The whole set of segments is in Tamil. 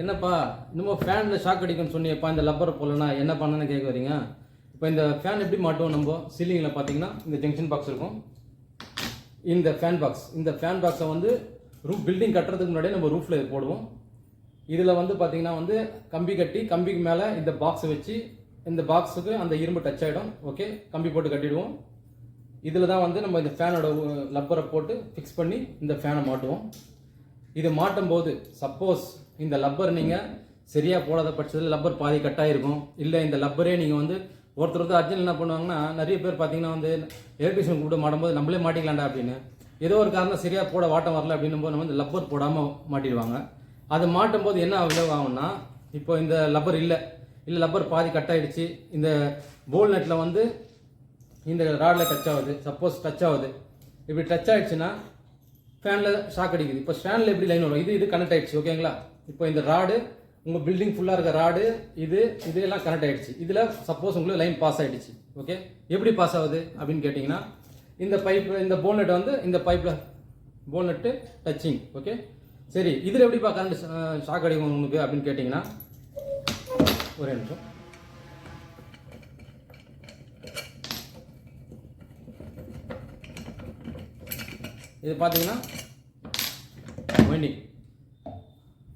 என்னப்பா இன்னமும் ஃபேனில் ஷாக் அடிக்கும்னு சொன்னியப்பா இந்த லப்பரை போலனா என்ன பண்ணணும்னு கேட்க வரீங்க? இப்போ இந்த ஃபேன் எப்படி மாட்டுவோம் நம்ம? சீலிங்கில் பார்த்தீங்கன்னா இந்த ஜங்ஷன் பாக்ஸ் இருக்கும். இந்த ஃபேன் பாக்ஸ் இந்த ஃபேன் பாக்ஸை வந்து ரூஃப் பில்டிங் கட்டுறதுக்கு முன்னாடியே நம்ம ரூஃபில் போடுவோம். இதில் வந்து பார்த்தீங்கன்னா வந்து கம்பி கட்டி கம்பிக்கு மேலே இந்த பாக்ஸை வச்சு இந்த பாக்ஸுக்கு அந்த இரும்பு டச் ஆகிடும் ஓகே கம்பி போட்டு கட்டிடுவோம். இதில் தான் வந்து நம்ம இந்த ஃபேனோட லப்பரை போட்டு ஃபிக்ஸ் பண்ணி இந்த ஃபேனை மாட்டுவோம். இது மாட்டும் போது சப்போஸ் இந்த லப்பர் நீங்கள் சரியாக போடாத பட்சத்தில் லப்பர் பாதி கட்டாயிருக்கும். இல்லை இந்த லப்பரே நீங்கள் வந்து ஒருத்தர் ஒருத்தர் அர்ஜென்ட் என்ன பண்ணுவாங்கன்னா நிறைய பேர் பார்த்தீங்கன்னா வந்து எலக்ட்ரிஷியன் கூப்பிட்டு மாட்டும்போது நம்மளே மாட்டிக்கலாம்டா அப்படின்னு. ஏதோ ஒரு காரணம் சரியாக போட வாட்டம் வரல அப்படின்னும் போது நம்ம இந்த லப்பர் போடாமல் மாட்டிடுவாங்க. அது மாட்டும் போது என்ன விளைவு ஆகும்னா இப்போ இந்த லப்பர் இல்லை இல்லை லப்பர் பாதி கட் இந்த போல் நெட்டில் வந்து இந்த ராடில் டச் ஆகுது சப்போஸ் டச் ஆகுது. இப்படி டச் ஆகிடுச்சுன்னா ஃபேனில் ஷாக் அடிக்குது. இப்போ ஃபேனில் எப்படி லைன் வரும்? இது இது கனெக்ட் ஆயிடுச்சு ஓகேங்களா இப்போ இந்த ராடு உங்கள் பில்டிங் ஃபுல்லாக இருக்க ராடு இது இது எல்லாம் கனெக்ட் ஆகிடுச்சு இதில் சப்போஸ் உங்களுக்கு லைன் பாஸ் ஆகிடுச்சு ஓகே எப்படி பாஸ் ஆகுது அப்படின்னு கேட்டிங்கன்னா இந்த பைப் இந்த போல்நெட் வந்து இந்த பைப்பில் போல்நெட்டு டச்சிங் ஓகே சரி இதில் எப்படிப்பா கரண்ட் ஷாக் uh, அடிக்கும் உங்களுக்கு அப்படின்னு கேட்டிங்கன்னா ஒரே நிமிஷம். இது பார்த்தீங்கன்னா வைண்டிங்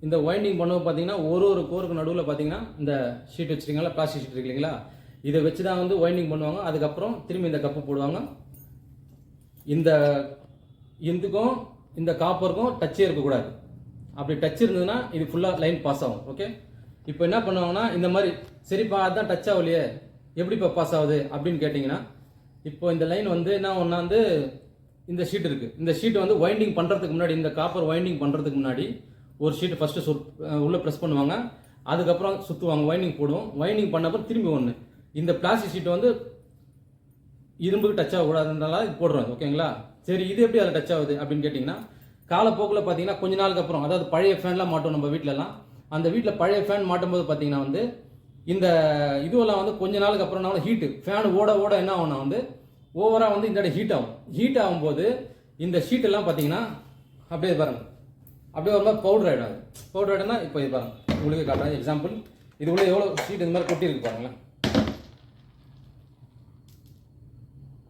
இந்த வைண்டிங் பண்ணும்போது பார்த்தீங்கன்னா ஒரு ஒரு கோருக்கு நடுவில் பார்த்தீங்கன்னா இந்த ஷீட் வச்சுருக்கீங்களா பிளாஸ்டிக் ஷீட் இருக்கு இல்லைங்களா இதை வச்சு தான் வந்து வைண்டிங் பண்ணுவாங்க. அதுக்கப்புறம் திரும்பி இந்த கப்பு போடுவாங்க. இந்த இதுக்கும் இந்த காப்பருக்கும் டச்சே இருக்கக்கூடாது. அப்படி டச் இருந்ததுன்னா இது ஃபுல்லாக லைன் பாஸ் ஆகும். ஓகே இப்போ என்ன பண்ணுவாங்கன்னா இந்த மாதிரி சரிப்பா அதான் டச் ஆகலையே. எப்படிப்பா பாஸ் ஆகுது அப்படின்னு கேட்டிங்கன்னா இப்போ இந்த லைன் வந்து என்ன ஒன்றா வந்து இந்த ஷீட் இருக்குது இந்த ஷீட் வந்து வைண்டிங் பண்ணுறதுக்கு முன்னாடி இந்த காப்பர் வைண்டிங் பண்ணுறதுக்கு முன்னாடி ஒரு ஷீட் ஃபஸ்ட்டு சுத் உள்ளே ப்ரெஸ் பண்ணுவாங்க. அதுக்கப்புறம் சுற்றுவாங்க வைண்டிங் போடுவோம் வைண்டிங் பண்ணப்போ திரும்பி ஒன்று இந்த பிளாஸ்டிக் ஷீட் வந்து இரும்புக்கு டச் ஆகக்கூடாதுன்றனால இது போடுறாங்க ஓகேங்களா சரி இது எப்படி அதில் டச் ஆகுது அப்படின்னு கேட்டிங்கன்னா காலப்போக்கில் பார்த்தீங்கன்னா கொஞ்ச நாளுக்கு அப்புறம் அதாவது பழைய ஃபேன்லாம் மாட்டோம் நம்ம வீட்டிலலாம் அந்த வீட்டில் பழைய ஃபேன் மாட்டும்போது பார்த்தீங்கன்னா வந்து இந்த இதுவெல்லாம் வந்து கொஞ்ச நாளுக்கு அப்புறம் ஹீட்டு ஃபேன் ஓட ஓட என்ன ஆகும்னா வந்து ஓவராக வந்து இந்த இடம் ஹீட் ஆகும். ஹீட் ஆகும்போது இந்த ஷீட் எல்லாம் பார்த்தீங்கன்னா அப்படியே பாருங்கள் அப்படியே வரும்போது பவுடர் ஆகிடும் பவுடர் ஆகிடும்னா இப்போ இது பாருங்க. உங்களுக்கு காட்டுறேன். எக்ஸாம்பிள் இதுக்குள்ளே எவ்வளோ ஷீட் இந்த மாதிரி கொட்டியிருக்கு பாருங்களேன்.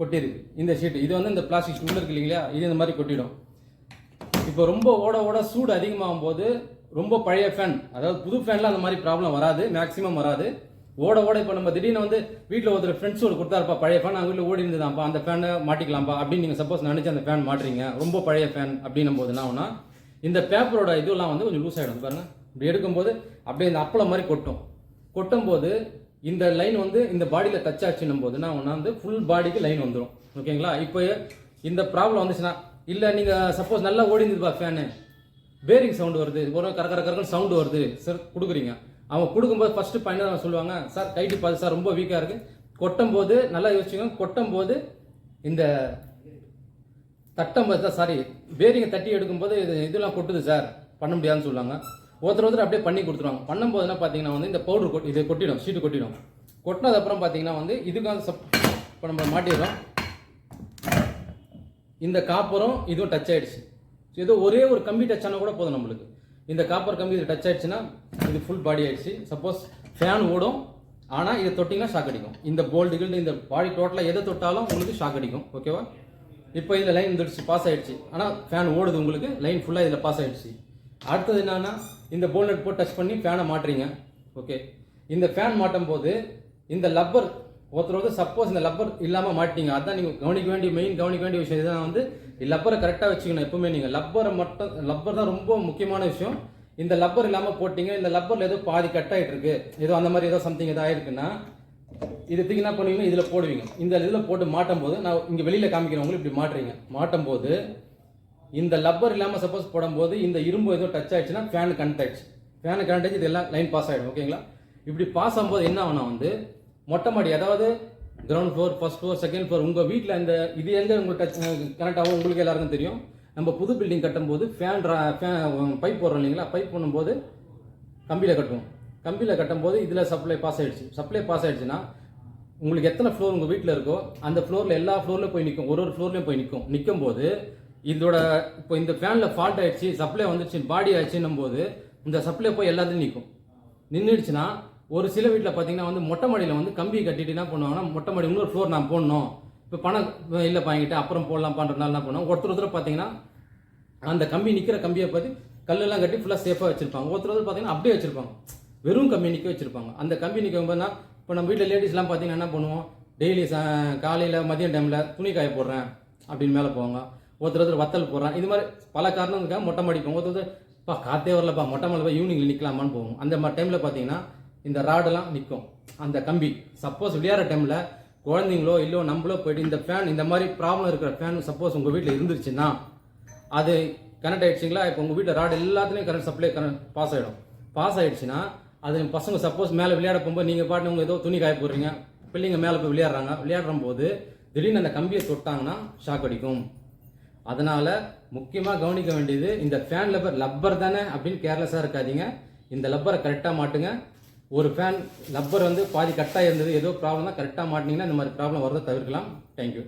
கொட்டியிருக்கு. இந்த ஷீட் இது வந்து இந்த பிளாஸ்டிக் ஷீட் இருக்கு இல்லைங்களா? இது இந்த மாதிரி கொட்டிடும். இப்போ ரொம்ப ஓட ஓட சூடு அதிகமாகும் போது ரொம்ப பழைய ஃபேன் அதாவது புது ஃபேன்லாம் அந்த மாதிரி ப்ராப்ளம் வராது. மேக்ஸிமம் வராது. ஓட ஓட இப்போ நம்ம திடீர்னு வந்து வீட்டில் ஒருத்தர் ஃப்ரெண்ட்ஸ் ஒரு கொடுத்தாருப்பா பழைய ஃபேன் அவங்க வீட்டில் ஓடி இருந்ததாப்பா அந்த ஃபேனை மாட்டிக்கலாம்ப்பா அப்படின்னு நீங்கள் சப்போஸ் நினச்சி அந்த ஃபேன் மாட்டுறீங்க. ரொம்ப பழைய ஃபேன் அப்படின்னும் போது என்ன ஆகுனா இந்த பேப்பரோட இதெல்லாம் வந்து கொஞ்சம் லூஸ் ஆகிடும் பாருங்க. இப்படி எடுக்கும்போது அப்படியே இந்த அப்பளம் மாதிரி கொட்டும். கொட்டும் போது இந்த லைன் வந்து இந்த பாடியில் டச் ஆச்சுன்னும் போது நான் ஒன்றா வந்து ஃபுல் பாடிக்கு லைன் வந்துடும் ஓகேங்களா இப்போ இந்த ப்ராப்ளம் வந்துச்சுன்னா இல்லை நீங்கள் சப்போஸ் நல்லா ஓடி இருந்ததுப்பா ஃபேனு பேரிங் சவுண்டு வருது. ஒரு கர கர கரக்கன்னு சவுண்டு வருது. சார் கொடுக்குறீங்க. அவங்க கொடுக்கும்போது ஃபர்ஸ்ட் பாயிண்ட் சொல்லுவாங்க. சார் கைட்டு பார்த்து சார் ரொம்ப வீக்காக இருக்கு. கொட்டும் போது நல்லா யோசிச்சுக்கோங்க. கொட்டும் போது இந்த தட்டம் போது சாரி பேரிங்கை தட்டி எடுக்கும்போது இது இதெல்லாம் கொட்டுது சார். பண்ண முடியாதுன்னு சொல்லுவாங்க. ஒருத்தர் ஒருத்தர் அப்படியே பண்ணி கொடுத்துருவாங்க. பண்ணும்போது என்ன பார்த்தீங்கன்னா வந்து இந்த பவுடர் கொட் இது கொட்டிடும் ஷீட்டு கொட்டிடும். கொட்டினதுக்கப்புறம் பார்த்தீங்கன்னா வந்து இதுக்கு வந்து சப் இப்போ நம்ம மாட்டிடுறோம். இந்த காப்பரும் இதுவும் டச் ஆகிடுச்சு ஏதோ ஒரே ஒரு கம்பி டச் ஆனால் கூட போதும் நம்மளுக்கு. இந்த காப்பர் கம்பி இது டச் ஆயிடுச்சுன்னா இது ஃபுல் பாடி ஆயிடுச்சு. சப்போஸ் ஃபேன் ஓடும் ஆனால் இதை தொட்டிங்கன்னா ஷாக் அடிக்கும். இந்த போல்டு கில்டு இந்த பாடி டோட்டலாக எதை தொட்டாலும் உங்களுக்கு ஷாக் அடிக்கும். ஓகேவா இப்போ இந்த லைன் வந்துடுச்சு பாஸ் ஆகிடுச்சு ஆனால் ஃபேன் ஓடுது உங்களுக்கு லைன் ஃபுல்லாக இதில் பாஸ் ஆகிடுச்சு அடுத்தது என்னென்னா இந்த போல்நெட் போட்டு டச் பண்ணி ஃபேனை மாட்டுறீங்க ஓகே இந்த ஃபேன் மாட்டும் போது இந்த லப்பர் ஒருத்தர் வந்து சப்போஸ் இந்த லப்பர் இல்லாமல் மாட்டிங்க அதான் நீங்கள் கவனிக்க வேண்டிய மெயின் கவனிக்க வேண்டிய விஷயம். இதுதான் வந்து லப்பரை கரெக்டாக வச்சுக்கணும் எப்பவுமே நீங்கள் லப்பரை மட்டும் லப்பர் தான் ரொம்ப முக்கியமான விஷயம். இந்த லப்பர் இல்லாமல் போட்டிங்க இந்த லப்பரில் ஏதோ பாதி கட் ஆகிட்டு இருக்கு ஏதோ அந்த மாதிரி ஏதோ சம்திங் ஏதோ ஆயிருக்குன்னா இது தூக்கி என்ன பண்ணுவீங்க? இதில் போடுவீங்க. இந்த இதில் போட்டு மாட்டும் போது நான் இங்கே வெளியில் காமிக்கிறவங்களும் இப்படி மாட்டுறீங்க. மாட்டும் போது இந்த லப்பர் இல்லாமல் சப்போஸ் போடும்போது இந்த இரும்பு ஏதோ டச் ஆயிடுச்சுன்னா ஃபேனு கனெக்ட் ஆயிடுச்சு. ஃபேனு கனெக்ட் ஆயிடுச்சு இதெல்லாம் லைன் பாஸ் ஆகிடும் ஓகேங்களா இப்படி பாஸ் ஆகும்போது என்ன ஆகும்னா வந்து மொட்டை மாடி அதாவது ground floor first floor second floor உங்கள் வீட்டில் இந்த இது எங்கே உங்களுக்கு டச் கனெக்ட் ஆகும் உங்களுக்கு எல்லாருக்கும் தெரியும். நம்ம புது பில்டிங் கட்டும்போது ஃபேன் ஃபேன் பைப் போடுறோம் இல்லைங்களா? பைப் பண்ணும்போது கம்பியில் கட்டுவோம். கம்பியில் கட்டும்போது இதில் சப்ளை பாஸ் ஆகிடுச்சு சப்ளை பாஸ் ஆகிடுச்சுன்னா உங்களுக்கு எத்தனை ஃப்ளோர் உங்கள் வீட்டில் இருக்கோ அந்த ஃப்ளோரில் எல்லா ஃப்ளோர்லையும் போய் நிற்கும் ஒரு ஒரு ஃப்ளோர்லையும் போய் நிற்கும் நிற்கும் போது இதோட இப்போ இந்த ஃபேனில் ஃபால்ட் ஆகிடுச்சு சப்ளை வந்துடுச்சு பாடி ஆயிடுச்சுன்னும் போது இந்த சப்ளை போய் எல்லாத்தையும் நிற்கும் நின்றுடுச்சுன்னா ஒரு சில வீட்டில் பார்த்தீங்கன்னா வந்து மொட்டை மாடியில் வந்து கம்பி கட்டிட்டு என்ன பண்ணுவாங்கன்னா மொட்டை மாடி இன்னொரு ஃப்ளோர் நான் போடணும். இப்போ பணம் இல்லை வாங்கிட்டு அப்புறம் போடலாம் பண்ணுறதுனால என்ன பண்ணுவோம்? ஒருத்தர் ஒருத்தர் பார்த்தீங்கன்னா அந்த கம்பி நிற்கிற கம்பியை பார்த்து கல்லெல்லாம் கட்டி ஃபுல்லாக சேஃபாக வச்சிருப்பாங்க. ஒருத்தர் ஒருத்தர் பார்த்தீங்கன்னா அப்படியே வச்சிருப்பாங்க. வெறும் கம்பி நிற்க வச்சிருப்பாங்க. அந்த கம்பி நிற்க போதுனா இப்போ நம்ம வீட்டில் லேடிஸ்லாம் பார்த்தீங்கன்னா என்ன பண்ணுவோம்? டெய்லி சா காலையில் மதியம் டைமில் துணி காய போடுறேன் அப்படின்னு மேலே போவாங்க. ஒருத்தர் ஒருத்தர் வத்தல் போடுறேன். இது மாதிரி பல காரணம் இருக்கா மொட்டை மாடிப்போம் ஒருத்தர் ஒருத்தர் பா காத்தே வரலப்பா மொட்டை மாடிப்பா போய் ஈவினிங்கில் நிற்கலாமான்னு போவோம். அந்த மாதிரி டைமில் பார்த்தீங்கன்னா இந்த ராடெல்லாம் நிற்கும் அந்த கம்பி சப்போஸ் விளையாடுற டைமில் குழந்தைங்களோ இல்லை நம்மளோ போயிட்டு இந்த ஃபேன் இந்த மாதிரி ப்ராப்ளம் இருக்கிற ஃபேன் சப்போஸ் உங்கள் வீட்டில் இருந்துருச்சுன்னா அது கனெக்ட் ஆகிடுச்சிங்களா இப்போ உங்கள் வீட்டில் ராடு எல்லாத்துலேயும் கரண்ட் சப்ளை கரண்ட் பாஸ் ஆகிடும் பாஸ் ஆகிடுச்சின்னா அது பசங்க சப்போஸ் மேலே விளையாட போகும்போது நீங்கள் பாட்டு உங்கள் ஏதோ துணி காய போடுறீங்க பிள்ளைங்க மேலே போய் விளையாடுறாங்க விளையாடுற போது திடீர்னு அந்த கம்பியை தொட்டாங்கன்னா ஷாக் அடிக்கும். அதனால் முக்கியமாக கவனிக்க வேண்டியது இந்த ஃபேன் லப்பர் லப்பர் தானே அப்படின்னு கேர்லெஸ்ஸாக இருக்காதீங்க. இந்த லப்பரை கரெக்டாக மாட்டுங்க. ஒரு ஃபேன் லப்பர் வந்து பாதி கட்டாக இருந்தது ஏதோ ப்ராப்ளம் தான். கரெக்டாக மாட்டினீங்கன்னா இந்த மாதிரி ப்ராப்ளம் வரதை தவிர்க்கலாம். தேங்க்யூ